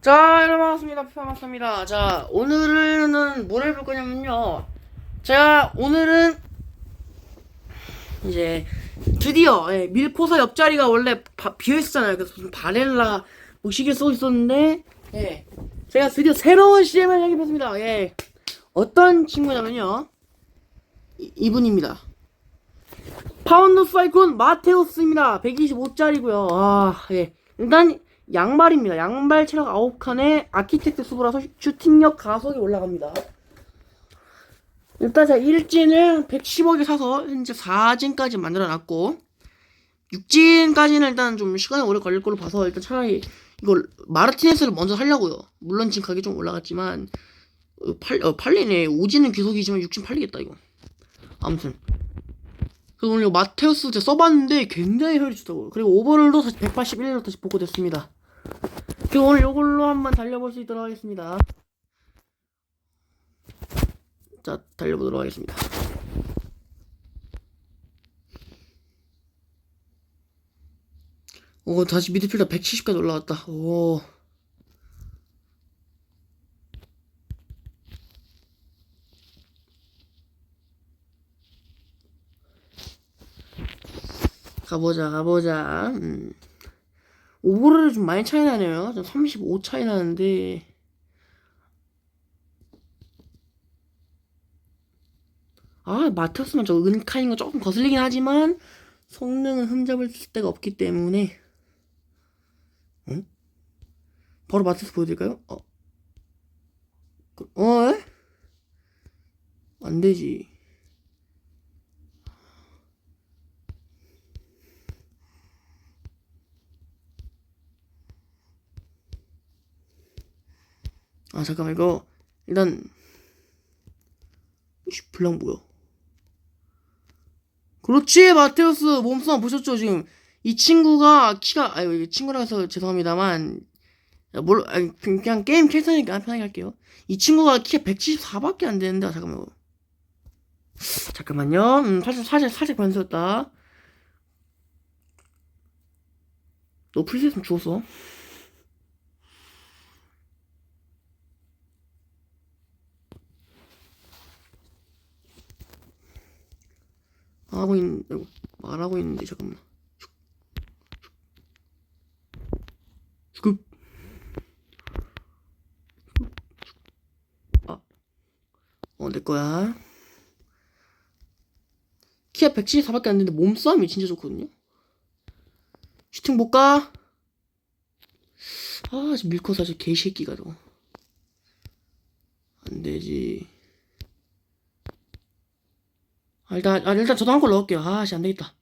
자, 여러분 반갑습니다. 피파 맞습니다. 자, 오늘은 뭘 해볼 거냐면요. 제가 오늘은 이제 드디어 예, 밀코사 옆자리가 원래 바, 비어있었잖아요. 그래서 무슨 바렐라 무시개 쓰고 있었는데 예, 제가 드디어 새로운 CM을 영입했습니다. 예, 어떤 친구냐면요. 이, 이분입니다. 파운드 사이콘 마테우스입니다. 125짜리고요. 아, 예. 일단 양발입니다. 양발 체력 9칸에 아키텍트 수브라서 슈팅력 가속이 올라갑니다. 일단 제가 1진을 110억에 사서 현재 4진까지 만들어놨고 6진까지는 일단 좀 시간이 오래 걸릴 걸로 봐서 일단 차라리 이걸 마르티네스를 먼저 살려고요. 물론 지금 가격이 좀 올라갔지만 어, 팔, 어, 팔리네. 5진은 귀속이지만 6진 팔리겠다 이거. 아무튼 그래서 오늘 마테우스 제가 써봤는데 굉장히 효율이 좋다고요. 그리고 오버롤도 다시 181로 다시 복구됐습니다. 그리고 오늘 이걸로 한번 달려볼 수 있도록 하겠습니다. 자, 달려보도록 하겠습니다. 오, 다시 미드필더 170까지 올라갔다. 오. 가보자, 가보자. 음. 오버를 좀 많이 차이 나네요. 35 차이 나는데. 아, 마테우스만 저 은카인 거 조금 거슬리긴 하지만, 성능은 흠잡을 데가 없기 때문에. 응? 바로 마테우스 보여드릴까요? 어. 그- 어? 에? 안 되지. 아 잠깐만 이거 일단 블랑 뭐야? 그렇지 마테우스 몸싸움 보셨죠 지금? 이 친구가 키가 아유 이 친구라 해서 죄송합니다만 야, 뭘 아니, 그냥 게임 캐릭터니까 편하게 할게요. 이 친구가 키가 174밖에 안 되는데 아, 잠깐만요. 잠깐만요. 음, 살짝 살짝 살짝 변수였다. 너 프리셋으면 죽었어 하고 있는 아이고, 말하고 있는데 잠깐만. 슈급 아어 내 거야. 키가 174밖에 안 되는데 몸싸움이 진짜 좋거든요? 슈팅 볼까? 아 밀코 사실 개새끼가 저거. 안 되지 아, 일단, 아, 일단 저도 한 골 넣을게요. 아, 씨, 안 되겠다.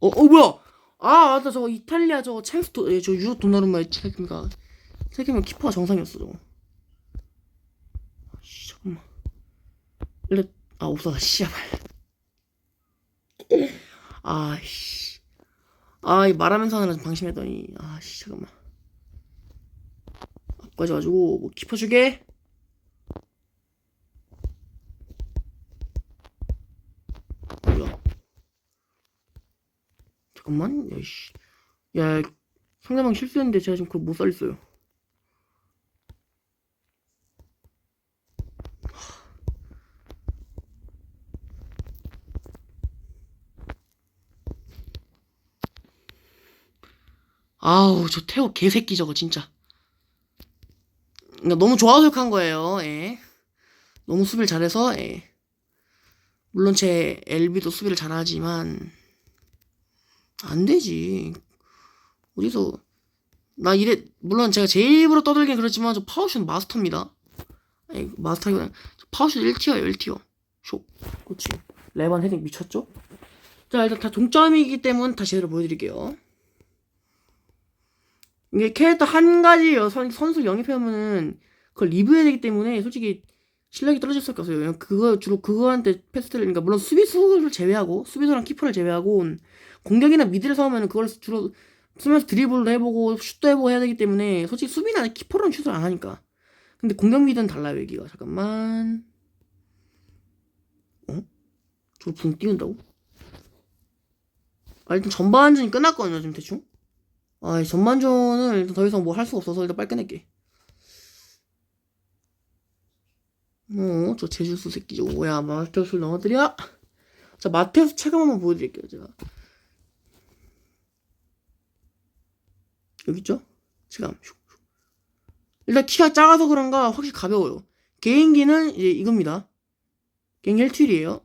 어, 어, 뭐야? 아, 맞다. 저거 이탈리아 저거 챔스 도, 예, 저 유로 도나루마의 책임가. 책임은 키퍼가 정상이었어, 저거. 아, 씨, 잠깐만. 일단, 아, 없어다, 씨발. 아, 씨. 아, 이 말하면서 하느라 좀 방심했더니, 아, 씨, 잠깐만. 앞까지 가지고, 뭐, 키퍼 주게? 뭐야? 잠깐만, 야, 씨. 야, 상대방 실수했는데 제가 지금 그걸 못 살렸어요. 아우, 저 태호 개새끼 저거, 진짜. 그러니까 너무 좋아서 욕한 거예요, 예. 너무 수비를 잘해서, 예. 물론 제 LB도 수비를 잘하지만 안 되지. 어디서 나 이래 물론 제가 제 입으로 떠들긴 그렇지만 저 파워슛 마스터입니다. 아니 마스터가 저 파워슛 1티어예요 1티어. 쇼. 그렇지. 레반 헤딩 미쳤죠? 자 일단 다 동점이기 때문에 다시 제대로 보여드릴게요. 이게 캐릭터 한 가지 선, 선수 영입하면은 그걸 리뷰해야 되기 때문에 솔직히 실력이 떨어질 수밖에 없어요. 왜냐면 그거 주로 그거한테 패스를 그러니까 물론 수비수를 제외하고 수비수랑 키퍼를 제외하고 공격이나 미드를 서우면 그걸 주로 쓰면서 드리블도 해보고 슛도 해보고 해야 되기 때문에 솔직히 수비나 키퍼는 슛을 안 하니까. 근데 공격 미드는 달라요 여기가 잠깐만. 어? 저걸 붕 띄운다고? 아 일단 전반전이 끝났거든요 지금 대충. 아 전반전은 일단 더 이상 뭐 할 수가 없어서 일단 빨리 끝낼게. 어, 저 제주스 새끼 저 뭐야? 마테우스를 넘어뜨려? 자 마테우스 체감 한번 보여드릴게요 제가. 여기 있죠? 체감. 일단 키가 작아서 그런가 확실히 가벼워요. 개인기는 이제 이겁니다. 개인기 1툴이에요.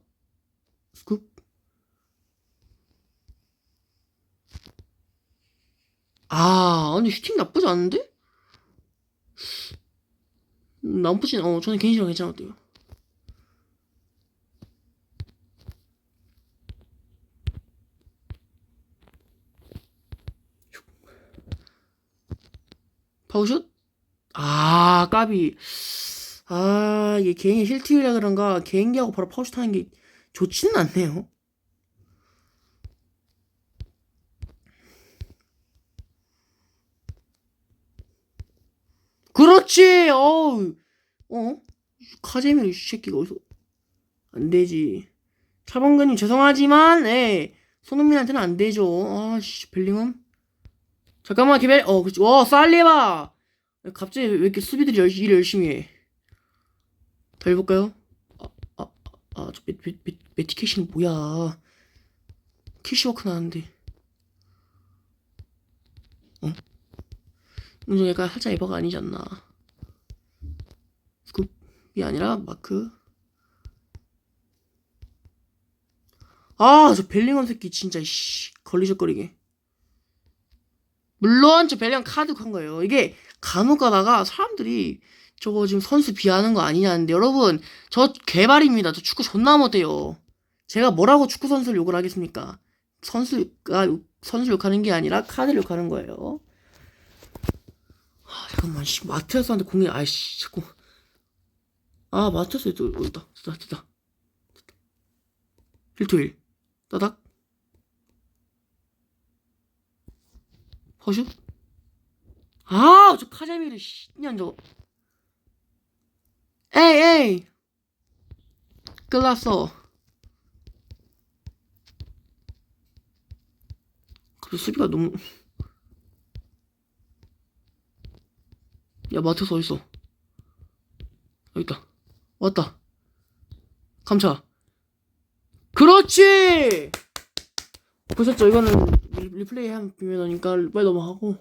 스쿱. 아 아니 슈팅 나쁘지 않은데? 음, 나쁘진 어 저는 개인적으로 괜찮았대요. 파우슛? 아 까비. 아 이게 개인이 힐트이라 그런가? 개인기하고 바로 파우슛 하는 게 좋지는 않네요 그렇지 어우. 어? 카제미르 이 새끼가 어디서 안 되지. 차범근님 죄송하지만 예. 손흥민한테는 안 되죠. 아씨 벨링엄? 잠깐만 기다려 어 그치. 와 살리바! 갑자기 왜 이렇게 수비들이 열, 일 열심히 해 더 해볼까요? 아아아저 메티케이션 뭐야? 캐시워크 나는데 어? 이거 약간 살짝 에버가 아니지 않나 이 아니라 마크 아 저 벨링엄 새끼 진짜 씨 걸리적거리게. 물론 저 벨링엄 카드 간 거예요. 이게 간혹 가다가 사람들이 저거 지금 선수 비하하는 거 아니냐는데 여러분 저 개발입니다. 저 축구 존나 못해요. 제가 뭐라고 축구 선수를 욕을 하겠습니까? 선수가 욕- 선수 욕하는 게 아니라 카드를 욕하는 거예요. 아 잠깐만 씨 마테우스한테 공이 아이씨 자꾸 아 마테우스 또 어디다 됐다 됐다. 힐투일. 따닥. 허슛 아저 카제미르 씨년 저거 에이 에이. 끝났어. 그 수비가 너무. 야 마테우스 어딨어? 여기 있다 왔다. 감차. 그렇지! 보셨죠? 이거는 리- 리플레이 하면 비면하니까 빨리 넘어가고.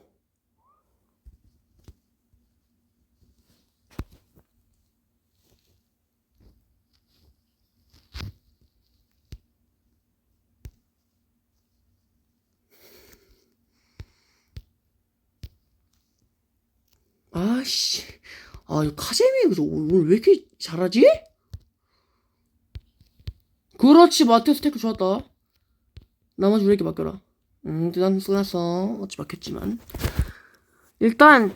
아씨 아 카제미 오늘 왜 이렇게 잘하지? 그렇지 마테우스 테크 좋았다. 나머지 왜 이렇게 바뀌어라. 음난 끝났어. 어찌 바뀌었지만. 일단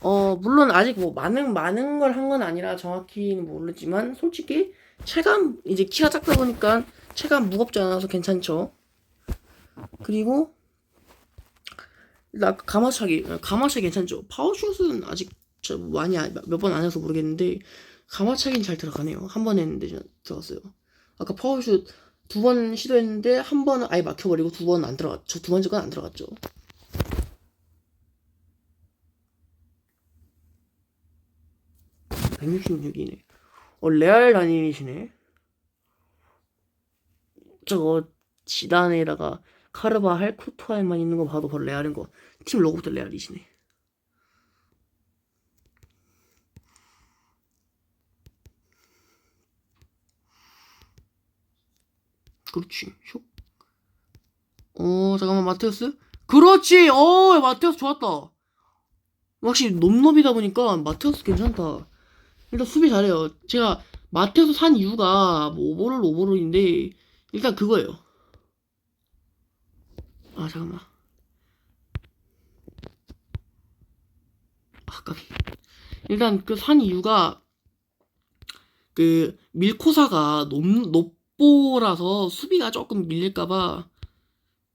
어 물론 아직 뭐 많은 많은 걸 한 건 아니라 정확히는 모르지만 솔직히 체감 이제 키가 작다 보니까 체감 무겁지 않아서 괜찮죠. 그리고 나 가마차기 가마차기 괜찮죠. 파워슛은 아직 저 많이 몇 번 안 해서 모르겠는데 가마차기는 잘 들어가네요. 한 번 했는데 저- 들어갔어요. 아까 파워슛 두 번 시도했는데 한 번은 아예 막혀버리고 두 번은 안 들어갔죠 두 번째 건 안 들어갔죠. 166이네. 어 레알 단일이시네? 저거 지단에다가 카르바 할코토아에만 있는 거 봐도 바로 레알인 거. 팀 로고부터 레알이시네. 그렇지. 슉. 어, 잠깐만, 마테우스? 그렇지! 어, 마테우스 좋았다. 확실히 놈놈이다 보니까 마테우스 괜찮다. 일단 수비 잘해요. 제가 마테우스 산 이유가 뭐 오버롤 오버롤인데, 일단 그거예요. 아 잠깐만 아까 일단 그 산 이유가 그 밀코사가 높 높 보라서 수비가 조금 밀릴까봐.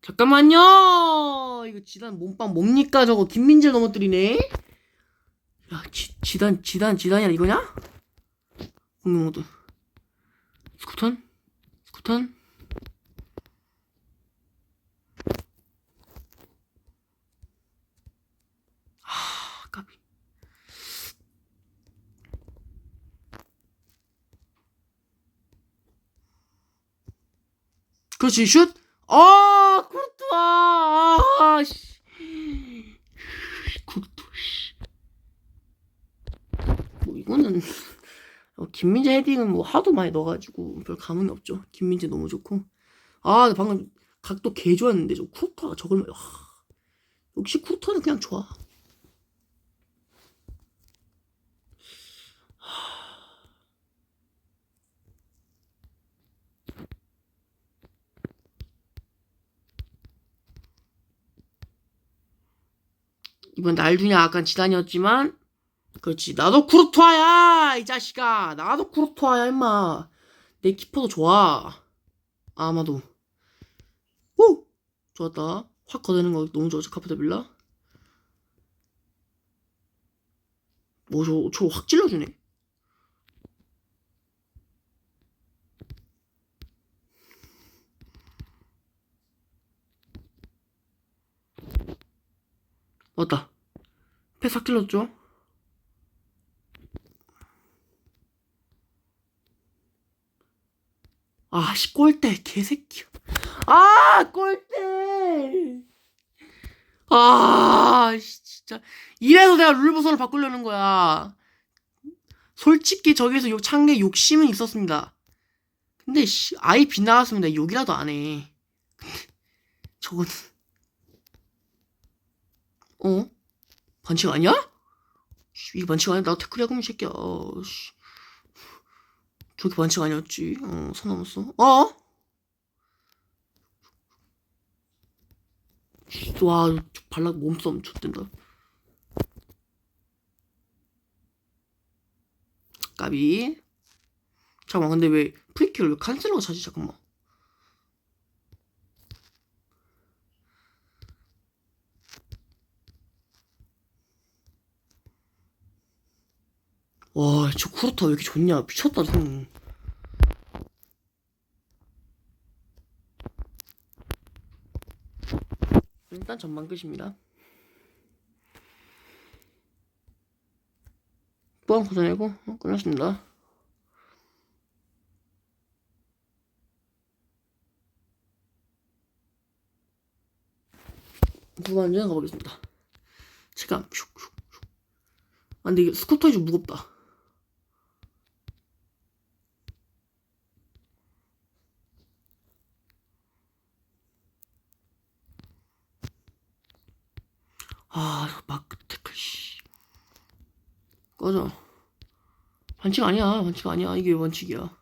잠깐만요! 이거 지단 몸빵 뭡니까 저거? 김민재 넘어뜨리네? 야 지, 지단 지단 지단이야 이거냐? 공룡 모드 스쿠턴? 스쿠턴 아까비 그렇지 슛. 아 쿠르투아. 아 씨. 쿠르투 씨. 뭐 이거는 어, 김민재 헤딩은 뭐 하도 많이 넣어가지고 별 감흥이 없죠. 김민재 너무 좋고. 아 방금 각도 개 좋았는데 저 쿠르투아가 저걸 하, 역시 쿠르투아는 그냥 좋아. 이번 날두냐 약간 지단이었지만 그렇지. 나도 쿠르투아야 이 자식아. 나도 쿠르투아야 임마. 내 키퍼도 좋아. 아마도. 오 좋았다. 확 걷어내는 거 너무 좋았죠 카페타빌라. 뭐저저 확 찔러주네 패스 확 찔렀죠? 아씨 골대 개새끼 아 골대! 아 씨, 진짜. 이래서 내가 룰보선을 바꾸려는 거야. 솔직히 저기서 욕찬게 욕심은 있었습니다. 근데 씨 아예 빗나갔으면 내가 욕이라도 안 해. 저건 어? 반칙 아니야? 씨, 이게 반칙 아니야? 나 태클이야 그럼 이 새끼야 어, 씨. 저게 반칙 아니었지 어, 선 넘었어 어? 씨, 와 발락 몸싸움 좆된다 까비 잠깐만 근데 왜 프리킥을 왜 칸셀러가 차지 잠깐만 와, 저 쿠르타 왜 이렇게 좋냐? 미쳤다, 형. 일단 전반 끝입니다. 또한 고생하고 어, 끝났습니다. 후반전 가보겠습니다. 체감 슉슉 슉. 아 근데 이게 스쿠터이 좀 무겁다. 아, 마크 태클, 씨. 꺼져. 반칙 아니야, 반칙 아니야. 이게 왜 반칙이야.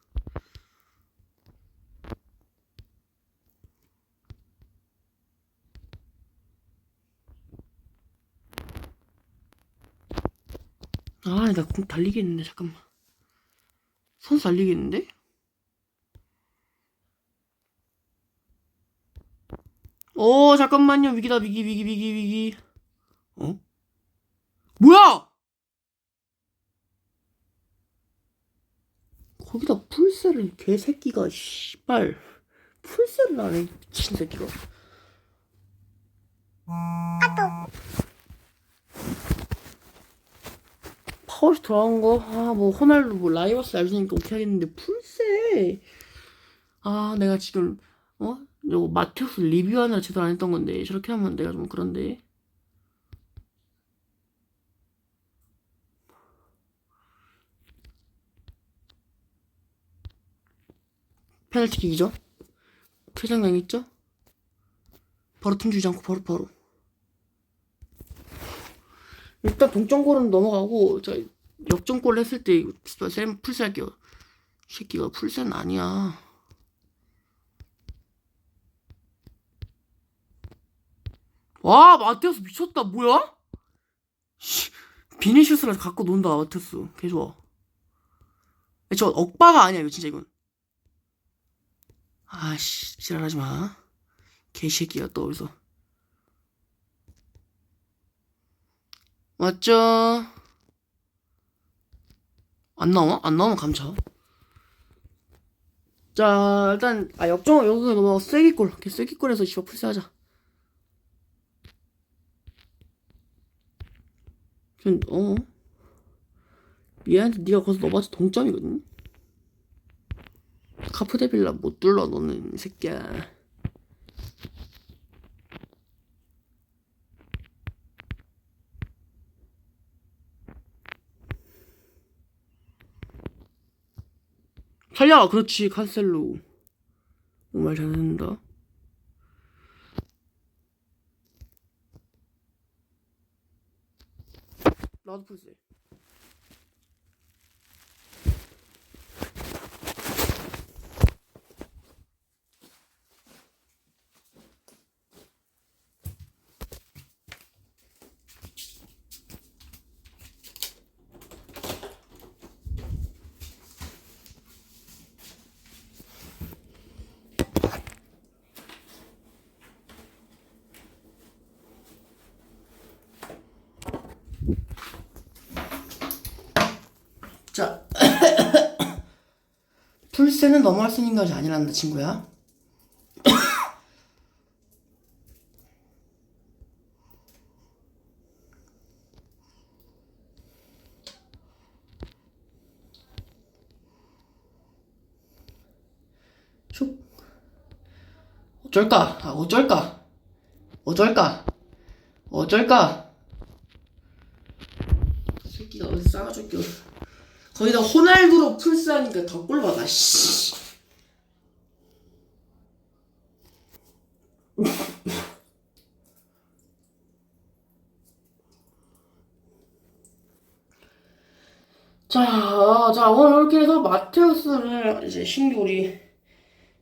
아, 나 공 달리겠는데, 잠깐만. 선수 달리겠는데? 오, 잠깐만요. 위기다, 위기, 위기, 위기, 위기. 어? 뭐야! 거기다 풀세를 개새끼가 씨발. 풀세를 안해 미친 새끼가. 파워시 들어간 거 아 뭐 호날두 뭐 라이버스 알수니까 오케이 하겠는데 풀세 아 내가 지금 어? 이거 마테우스 리뷰하느라 제대로 안 했던 건데 저렇게 하면 내가 좀 그런데 페널티킥이죠. 퇴장당 있죠. 바로 틈 주지 않고 바로 바로. 일단 동점골은 넘어가고 저 역전골 했을 때 쌤. 이 새끼가 풀세는 아니야. 와 마테우스 미쳤다 뭐야? 씨, 비니시우스를 갖고 논다 마테우스 개 좋아. 저 억바가 아니야 이거 진짜 이건. 아씨 지랄하지 마. 개새끼야 또 어디서. 맞죠? 안 나와? 안 나오면 감차 자 일단 아 역전 여기서 넘어가. 쐐기골. 이렇게 쐐기골에서 씨발 풀세하자. 좀 어? 미안한데 네가 거기서 넘어가서 동점이거든 카프데빌라 못 뚫러 너는 이 새끼야. 살려! 그렇지 칸셀로. 정말 잘한다. 나도 풀세 자 풀세는 넘어갈 수 있는 것이 아니란다 친구야. 슉. 어쩔까? 아 어쩔까? 어쩔까? 어쩔까? 이 새끼가 어디서 싸가지고 껴 거기다 호날두로 풀스하니까 더 꿀받아 씨. 자, 자 오늘 이렇게 해서 마테우스를 이제 신규 우리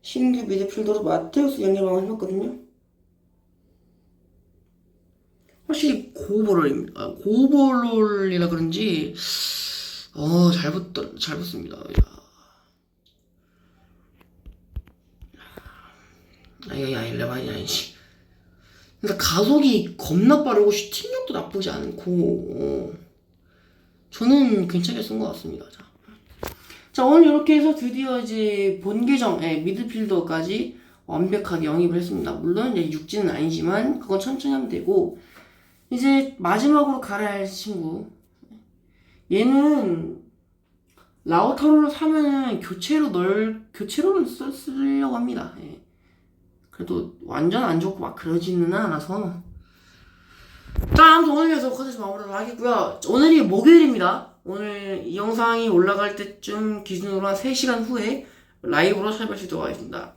신규 미드필더로 마테우스 영입을 해봤거든요. 확실히 고보롤입니다. 아, 고보롤이라 그런지 어, 잘 붙다, 잘 붙습니다. 야. 아니, 아니, 레바이 아니지. 그러니까 가속이 겁나 빠르고 슈팅력도 나쁘지 않고, 어. 저는 괜찮게 쓴 것 같습니다. 자. 자, 오늘 이렇게 해서 드디어 이제 본 계정에 미드필더까지 완벽하게 영입을 했습니다. 물론 이제 육지는 아니지만, 그건 천천히 하면 되고, 이제 마지막으로 갈아야 할 친구, 얘는 라우타로를 사면은 교체로 널 교체로는 쓸, 쓰려고 합니다. 예. 그래도 완전 안 좋고 막 그러지는 않아서. 자, 아무튼 오늘 위해서 컨텐츠 마무리를 하겠고요. 오늘이 목요일입니다. 오늘 이 영상이 올라갈 때쯤 기준으로 한 3시간 후에 라이브로 찾아뵐 수 있도록 하겠습니다.